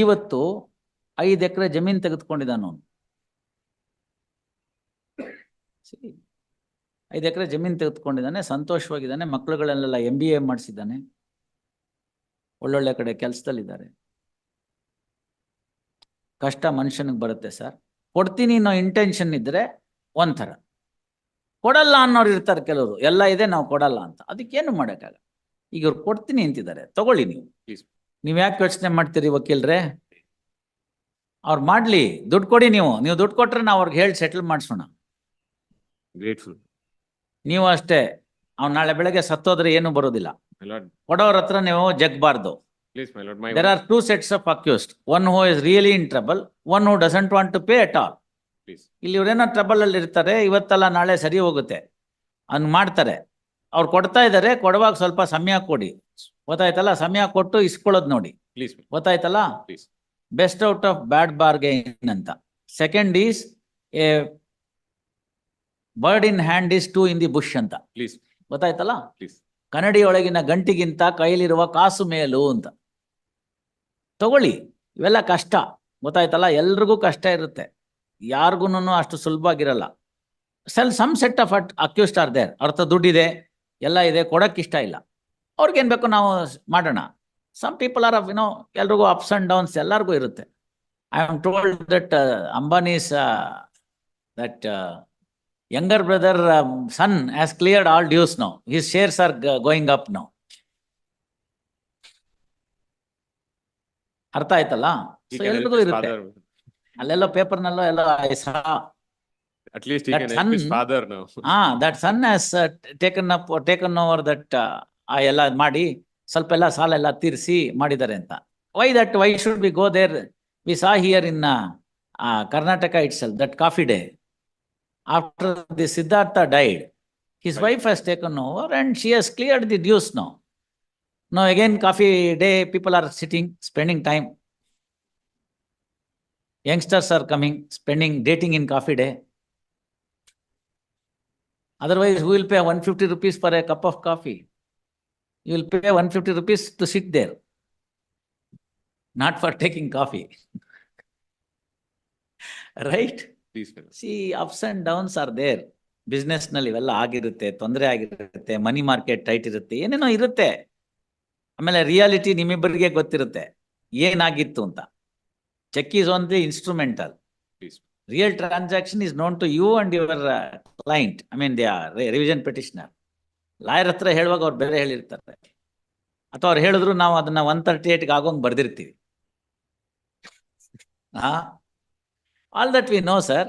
ಇವತ್ತು ಐದು ಎಕರೆ ಜಮೀನ್ ತೆಗೆದುಕೊಂಡಿದ್ದಾನ ಅವನು. ಐದು ಎಕರೆ ಜಮೀನ್ ತೆಗೆದುಕೊಂಡಿದ್ದಾನೆ, ಸಂತೋಷವಾಗಿದ್ದಾನೆ, ಮಕ್ಕಳುಗಳನ್ನೆಲ್ಲ ಎಂ ಬಿ ಎ ಮಾಡಿಸಿದ್ದಾನೆ. ಒಳ್ಳೊಳ್ಳೆ ಕಡೆ ಕೆಲಸದಲ್ಲಿದ್ದಾರೆ. ಕಷ್ಟ ಮನುಷ್ಯನಿಗೆ ಬರುತ್ತೆ ಸರ್ ಕೊಡ್ತೀನಿ ಅನ್ನೋ ಇಂಟೆನ್ಷನ್ ಇದ್ರೆ ಒಂಥರ ಕೊಡಲ್ಲ ಅನ್ನೋರು ಇರ್ತಾರೆ ಕೆಲವರು, ಎಲ್ಲ ಇದೆ, ನಾವು ಕೊಡಲ್ಲ ಅಂತ. ಅದಕ್ಕೇನು ಮಾಡೋಕ್ಕಾಗಲ್ಲ. ಈಗ ಇವ್ರು ಕೊಡ್ತೀನಿ ಅಂತಿದ್ದಾರೆ, ತಗೊಳ್ಳಿ ನೀವು. Please. ನೀವು ಯಾಕೆ ಯೋಚನೆ ಮಾಡ್ತೀರಿ ವಕೀಲ್ರೆ? ಅವ್ರು ಮಾಡ್ಲಿ ದುಡ್ಡು ಕೊಡಿ ನೀವು. ನೀವು ದುಡ್ಡು ಕೊಟ್ರೆ ನಾವು ಅವ್ರಿಗೆ ಹೇಳಿ ಸೆಟಲ್ ಮಾಡಿಸೋಣ. ಗ್ರೇಟ್ಫುಲ್ ನೀವು ಅಷ್ಟೇ ಅವ್ನು ನಾಳೆ ಬೆಳಗ್ಗೆ ಸತ್ತೋದ್ರೆ ಏನು ಬರೋದಿಲ್ಲ. My lord, ಕೊಡೋರ ಹತ್ರ ನೀವು ಜಗ್ಬಾರ್ದು. Please, my lord, my. Of are one sets is really in trouble one really in trouble, to at all. Please. ಇಲ್ಲಿ ಇವ್ರೇನೋ ಟ್ರಬಲ್ ಅಲ್ಲಿ ಇರ್ತಾರೆ ಇವತ್ತಲ್ಲ ನಾಳೆ ಸರಿ ಹೋಗುತ್ತೆ. ಅನ್ ಮಾಡ್ತಾರೆ. ಅವ್ರು ಕೊಡ್ತಾ ಇದ್ದಾರೆ ಕೊಡುವಾಗ ಸ್ವಲ್ಪ ಸಮಯ ಕೊಡಿ. ಗೊತ್ತಾಯ್ತಲ್ಲ? ಸಮಯ ಕೊಟ್ಟು ಇಸ್ಕೊಳ್ಳೋದು ನೋಡಿ. ಪ್ಲೀಸ್ ಗೊತ್ತಾಯ್ತಲ್ಲ? Please. Best out of bad bargain ಅಂತ. Second is a bird in hand is two in the bush ಅಂತ. Please, ಗೊತ್ತಾಯ್ತಲ್ಲ? Please. ಕನ್ನಡಿಯೊಳಗಿನ ಗಂಟಿಗಿಂತ ಕೈಲಿರುವ ಕಾಸು ಮೇಲು ಅಂತ. ತಗೊಳ್ಳಿ. ಇವೆಲ್ಲ ಕಷ್ಟ. ಗೊತ್ತಾಯ್ತಲ್ಲ? ಎಲ್ರಿಗೂ ಕಷ್ಟ ಇರುತ್ತೆ. ಯಾರಿಗೂ ಅಷ್ಟು ಸುಲಭವಾಗಿರಲ್ಲ. Sell some set of at accused are there. ಅರ್ಥ ದುಡ್ಡಿದೆ ಎಲ್ಲ ಇದೆ ಕೊಡಕ್ಕೆ ಇಷ್ಟ ಇಲ್ಲ. ಅವ್ರಿಗೇನು ಬೇಕು ನಾವು ಸ್- ಮಾಡೋಣ some people are of you know ಎಲ್ರಿಗೂ ಅಪ್ಸ್ ಅಂಡ್ ಡೌನ್ಸ್ ಎಲ್ಲರಿಗೂ ಇರುತ್ತೆ I am told that Ambanis that younger brother um, son has cleared all dues now. His shares are g- going up now. ಅರ್ಥ ಆಯ್ತಲ್ಲ He so can help ಎಲ್ರಿಗೂ his ಇರುತ್ತೆ father. ಅಲ್ಲೆಲ್ಲೋ ಪೇಪರ್ನಲ್ಲೋ ಎಲ್ಲ I saw. At least he That can help his son- father now. ಆ that son has taken up taken over that ಆ ಎಲ್ಲ ಮಾಡಿ ಸ್ವಲ್ಪ ಎಲ್ಲ ಸಾಲ ಎಲ್ಲ ತೀರಿಸಿ ಮಾಡಿದ್ದಾರೆ ಅಂತ. Why that why should be go there we saw here in Karnataka it's that coffee day after the Siddhartha died his wife has taken over and she has cleared the dues no no again coffee day people are sitting spending time youngsters are coming spending dating in coffee day otherwise who will pay one fifty rupees per a cup of coffee? You will pay one fifty rupees to sit there. Not for taking coffee. Right? Please. See, ups and downs are there. ಬಿಸ್ನೆಸ್ನಲ್ಲಿ ಇವೆಲ್ಲ ಆಗಿರುತ್ತೆ ತೊಂದರೆ ಆಗಿರುತ್ತೆ money market tight ಇರುತ್ತೆ ಏನೇನೋ ಇರುತ್ತೆ ಆಮೇಲೆ reality ನಿಮ್ಮಿಬ್ಬರಿಗೆ ಗೊತ್ತಿರುತ್ತೆ ಏನಾಗಿತ್ತು ಅಂತ check is the instrumental transaction is known to you and your uh, client, I mean, they are revision petitioner. Lawyer ಹತ್ರ ಹೇಳುವಾಗ ಅವ್ರು ಬೇರೆ ಹೇಳಿರ್ತಾರೆ. ಅಥವಾ ಅವ್ರು ಹೇಳಿದ್ರು ನಾವು ಅದನ್ನ ಒನ್ ತರ್ಟಿ ಏಟ್ಗೆ ಆಗೋಂಗ್ ಬರ್ದಿರ್ತೀವಿ. All that we know sir.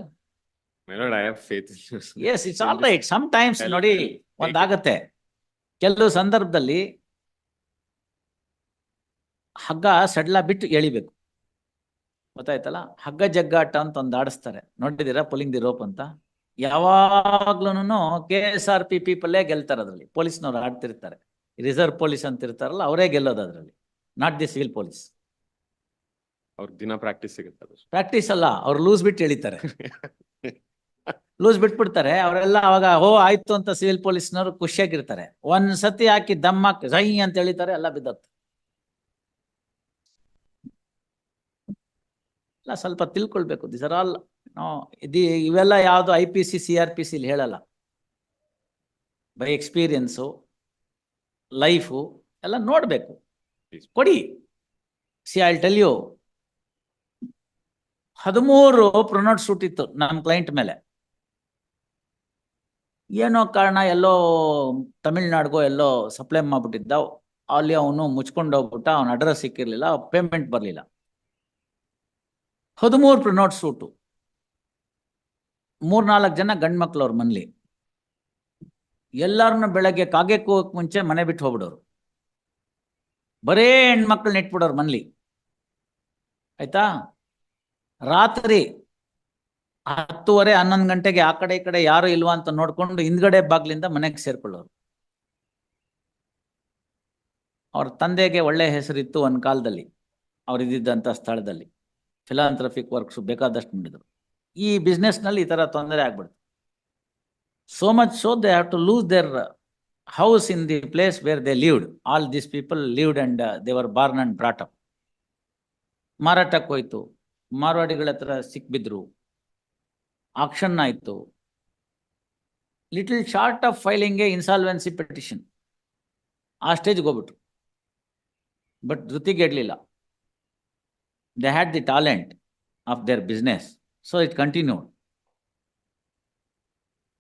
Yes it's all right sometimes ನೋಡಿ ಒಂದಾಗತ್ತೆ. ಕೆಲವು ಸಂದರ್ಭದಲ್ಲಿ ಹಗ್ಗ ಸಡ್ಲ ಬಿಟ್ಟು ಎಳಿಬೇಕು. ಗೊತ್ತಾಯ್ತಲ್ಲ? ಹಗ್ಗ ಜಗ್ಗಾಟ ಅಂತ ಒಂದು ಆಡಿಸ್ತಾರೆ. ನೋಡಿದ್ದೀರಾ? ಪುಲಿಂಗ್ ದಿ ರೋಪ್ ಅಂತ? ಯಾವಾಗ್ಲೂನು ಕೆ ಎಸ್ ಆರ್ ಪಿ ಪೀಪಲ್ಲೇ ಗೆಲ್ತಾರೆ ಅದರಲ್ಲಿ. ಪೊಲೀಸ್ನವ್ರು ಆಡ್ತಿರ್ತಾರೆ. ರಿಸರ್ವ್ ಪೊಲೀಸ್ ಅಂತ ಇರ್ತಾರಲ್ಲ ಅವರೇ ಗೆಲ್ಲೋದು ಅದರಲ್ಲಿ. ನಾಟ್ ದಿ ಸಿವಿಲ್ ಪೊಲೀಸ್ ಅವ್ರ ದಿನ ಪ್ರಾಕ್ಟೀಸ್ ಸಿಗುತ್ತೆ. ಪ್ರಾಕ್ಟೀಸ್ ಅಲ್ಲ ಅವ್ರು ಲೂಸ್ ಬಿಟ್ಟು ಎಳಿತಾರೆ. ಲೂಸ್ ಬಿಟ್ಬಿಡ್ತಾರೆ ಅವರೆಲ್ಲ ಅವಾಗ ಓ ಆಯ್ತು ಅಂತ ಸಿವಿಲ್ ಪೊಲೀಸ್ನವ್ರು ಖುಷಿಯಾಗಿರ್ತಾರೆ. ಒಂದ್ ಸತಿ ಹಾಕಿ ದಮ್ ಹಾಕಿ ಜೈ ಅಂತ ಹೇಳಿತಾರೆ ಎಲ್ಲ ಎಲ್ಲ ಸ್ವಲ್ಪ ತಿಳ್ಕೊಳ್ಬೇಕು. ದಿಸ್ ಆರ್ ಆಲ್ ಇದು ಇವೆಲ್ಲ ಯಾವುದು I P C C R P ಸಿಲಿ ಹೇಳಲ್ಲ. ಬೈ ಎಕ್ಸ್ಪೀರಿಯನ್ಸು ಲೈಫು ಎಲ್ಲ ನೋಡಬೇಕು. ಕೊಡಿ. ಸಿ ಐ ಟೆಲ್ ಯು ಹದಿಮೂರು ಪ್ರೊನೋಟ್ ಸೂಟ್ ಇತ್ತು ನಮ್ಮ ಕ್ಲೈಂಟ್ ಮೇಲೆ. ಏನೋ ಕಾರಣ ಎಲ್ಲೋ ತಮಿಳ್ನಾಡ್ಗೋ ಎಲ್ಲೋ ಸಪ್ಲೈ ಮಾಡ್ಬಿಟ್ಟಿದ್ದ ಅಲ್ಲಿ ಅವನು ಮುಚ್ಕೊಂಡು ಹೋಗ್ಬಿಟ್ಟ, ಅವನ ಅಡ್ರೆಸ್ ಸಿಕ್ಕಿರ್ಲಿಲ್ಲ ಪೇಮೆಂಟ್ ಬರಲಿಲ್ಲ. ಹದಿಮೂರು ಪ್ರೊನೋಟ್ ಸೂಟು ಮೂರ್ನಾಲ್ಕು ಜನ ಗಂಡು ಮಕ್ಳು ಅವ್ರ ಮನೇಲಿ. ಎಲ್ಲಾರನ್ನು ಬೆಳಗ್ಗೆ ಕಾಗೆಕ್ಕೆ ಹೋಗಕ್ ಮುಂಚೆ ಮನೆ ಬಿಟ್ಟು ಹೋಗ್ಬಿಡೋರು. ಬರೇ ಹೆಣ್ಮಕ್ಳನ್ನ ಇಟ್ಬಿಡೋರು ಮನೇಲಿ. ಆಯ್ತಾ? ರಾತ್ರಿ ಹತ್ತುವರೆ, ಹನ್ನೊಂದು ಗಂಟೆಗೆ ಆ ಕಡೆ ಈ ಕಡೆ ಯಾರು ಇಲ್ವಾ ಅಂತ ನೋಡ್ಕೊಂಡು ಹಿಂದ್ಗಡೆ ಬಾಗ್ಲಿಂದ ಮನೆಗೆ ಸೇರ್ಕೊಳ್ಳೋರು. ಅವ್ರ ತಂದೆಗೆ ಒಳ್ಳೆ ಹೆಸರಿತ್ತು ಒಂದ್ ಕಾಲದಲ್ಲಿ. ಅವ್ರು ಇದ್ದಿದ್ದಂಥ ಸ್ಥಳದಲ್ಲಿ. ಫಿಲಾಂಥ್ರಫಿಕ್ ವರ್ಕ್ಸ್ ಬೇಕಾದಷ್ಟು ಮಾಡಿದ್ರು. ಈ business ನಲ್ಲಿ ಈ ಥರ ತೊಂದರೆ ಆಗ್ಬಿಡ್ತು. So much so they have to lose their house in the place where they lived all this people lived and they were born and brought up ಮಾರಾಟಕ್ಕೆ ಹೋಯ್ತು. ಮಾರ್ವಾಡಿಗಳ ಹತ್ರ ಸಿಕ್ಬಿದ್ರು. ಆಕ್ಷನ್ ಆಯಿತು. ಲಿಟಲ್ ಶಾರ್ಟ್ ಆಫ್ ಫೈಲಿಂಗ್ಗೆ ಇನ್ಸಾಲ್ವೆನ್ಸಿ ಪೆಟಿಷನ್ ಆ ಸ್ಟೇಜ್ಗೆ ಹೋಗ್ಬಿಟ್ರು. ಬಟ್ ಧೃತಿಗೆ ಇಡಲಿಲ್ಲ they had the talent of their business so it continue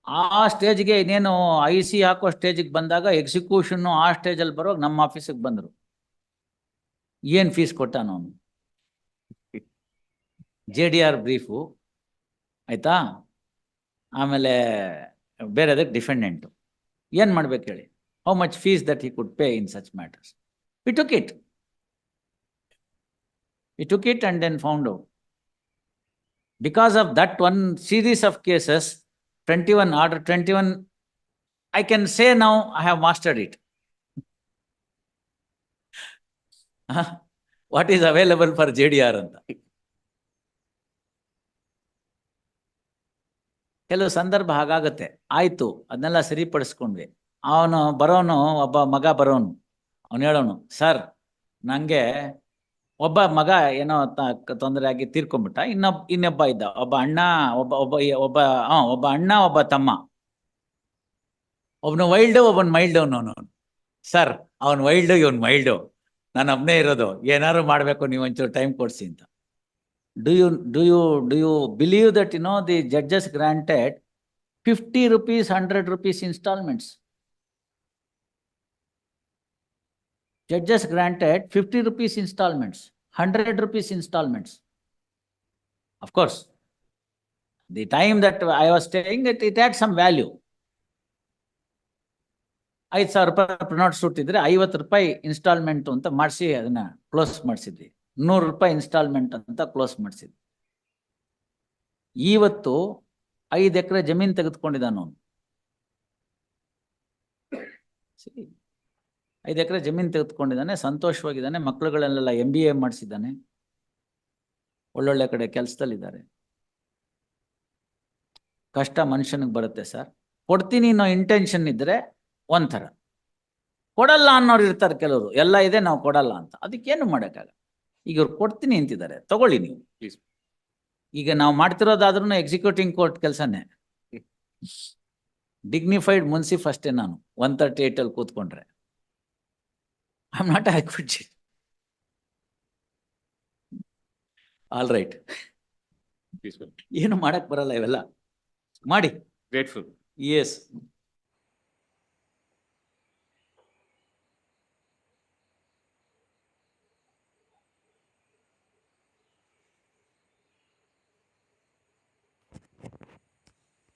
ಆ ಸ್ಟೇಜ್ಗೆ ಇನ್ನೇನು ಐ ಸಿ ಹಾಕೋ ಸ್ಟೇಜಿಗೆ ಬಂದಾಗ ಎಕ್ಸಿಕ್ಯೂಷನ್ನು ಆ ಸ್ಟೇಜಲ್ಲಿ ಬರುವಾಗ ನಮ್ಮ ಆಫೀಸಿಗೆ ಬಂದರು. ಏನು ಫೀಸ್ ಕೊಟ್ಟಾನ ಅವನು? ಜೆ ಡಿ ಆರ್ ಬ್ರೀಫು ಆಯ್ತಾ? ಆಮೇಲೆ ಬೇರೆದಕ್ಕೆ ಡಿಫೆಂಡೆಂಟು ಏನು ಮಾಡ್ಬೇಕು ಹೇಳಿ? How much fees that he could pay in such matters it took it it took it and then found out because of that one series of cases, 21 order 21, I can say now I have mastered it. What is available for JDR ಅಂತ ಕೆಲವು ಸಂದರ್ಭ ಹಾಗಾಗತ್ತೆ ಆಯ್ತು ಅದನ್ನೆಲ್ಲ ಸರಿಪಡಿಸ್ಕೊಂಡ್ವಿ ಅವನು ಬರೋನು ಒಬ್ಬ ಮಗ ಬರೋನು ಅವನು ಹೇಳೋನು sir ನಂಗೆ ಒಬ್ಬ ಮಗ ಏನೋ ತೊಂದರೆ ಆಗಿ ತೀರ್ಕೊಂಡ್ಬಿಟ್ಟ. ಇನ್ನೊಬ್ಬ ಇನ್ನೊಬ್ಬ ಇದ್ದ. ಒಬ್ಬ ಅಣ್ಣ, ಒಬ್ಬ ಒಬ್ಬ ಒಬ್ಬ ಹಾ ಒಬ್ಬ ಅಣ್ಣ, ಒಬ್ಬ ತಮ್ಮ. ಒಬ್ನು ವೈಲ್ಡ್, ಒಬ್ಬನ್ ಮೈಲ್ಡ್ ಅವನು. ಸರ್, ಅವನ್ ವೈಲ್ಡ್, ಇವನ್ ಮೈಲ್ಡ್. ನಾನು ಒಬ್ನೇ ಇರೋದು. ಏನಾದ್ರು ಮಾಡಬೇಕು, ನೀವು ಒಂಚೂರು ಟೈಮ್ ಕೊಡ್ಸಿ ಅಂತ. Do you do you do you believe that, you know, the judges granted fifty rupees, hundred rupees installments. Judges granted 50 rupees installments, 100 rupees installments. Of course, the time that I was staying, it, it had some value. ಐದು ಸಾವಿರ ರೂಪಾಯಿ ಪ್ರಿನೌಟ್ ಸುಟ್ಟಿದ್ರೆ ಐವತ್ತು ರೂಪಾಯಿ instalment ಅಂತ ಮಾಡಿಸಿ ಅದನ್ನ close ಮಾಡಿಸಿದ್ವಿ ನೂರು ರೂಪಾಯಿ ಇನ್ಸ್ಟಾಲ್ಮೆಂಟ್ ಅಂತ ಕ್ಲೋಸ್ ಮಾಡಿಸಿದ್ವಿ ಇವತ್ತು ಐದು ಎಕರೆ ಜಮೀನು ತೆಗೆದುಕೊಂಡಿದ್ದಾನ ಐದು ಎಕರೆ ಜಮೀನು ತೆಗೆದುಕೊಂಡಿದ್ದಾನೆ ಸಂತೋಷವಾಗಿದ್ದಾನೆ ಮಕ್ಕಳುಗಳನ್ನೆಲ್ಲ ಎಂ ಬಿ ಎ ಮಾಡಿಸಿದ್ದಾನೆ. ಒಳ್ಳೊಳ್ಳೆ ಕಡೆ ಕೆಲಸದಲ್ಲಿದ್ದಾರೆ. ಕಷ್ಟ ಮನುಷ್ಯನಿಗೆ ಬರುತ್ತೆ ಸರ್. ಕೊಡ್ತೀನಿ ಅನ್ನೋ ಇಂಟೆನ್ಷನ್ ಇದ್ರೆ ಒಂಥರ. ಕೊಡಲ್ಲ ಅನ್ನೋರು ಇರ್ತಾರೆ ಕೆಲವರು. ಎಲ್ಲ ಇದೆ ನಾವು ಕೊಡಲ್ಲ ಅಂತ. ಅದಕ್ಕೇನು ಮಾಡೋಕ್ಕಾಗಲ್ಲ. ಈಗ ಇವ್ರು ಕೊಡ್ತೀನಿ ಅಂತಿದ್ದಾರೆ. ತಗೊಳ್ಳಿ ನೀವು. ಪ್ಲೀಸ್ ಈಗ ನಾವು ಮಾಡ್ತಿರೋದಾದ್ರೂ ಎಕ್ಸಿಕ್ಯೂಟಿಂಗ್ ಕೋರ್ಟ್ ಕೆಲಸನೇ. ಡಿಗ್ನಿಫೈಡ್ ಮುನ್ಸಿಫ್ ಅಷ್ಟೇ ನಾನು. ಒನ್ ತರ್ಟಿ ಏಟಲ್ಲಿ ಕೂತ್ಕೊಂಡ್ರೆ. I am not acquit all right ಏನು ಮಾಡಕ್ ಬರಲ್ಲ ಇವೆಲ್ಲ? ಮಾಡಿ. Grateful S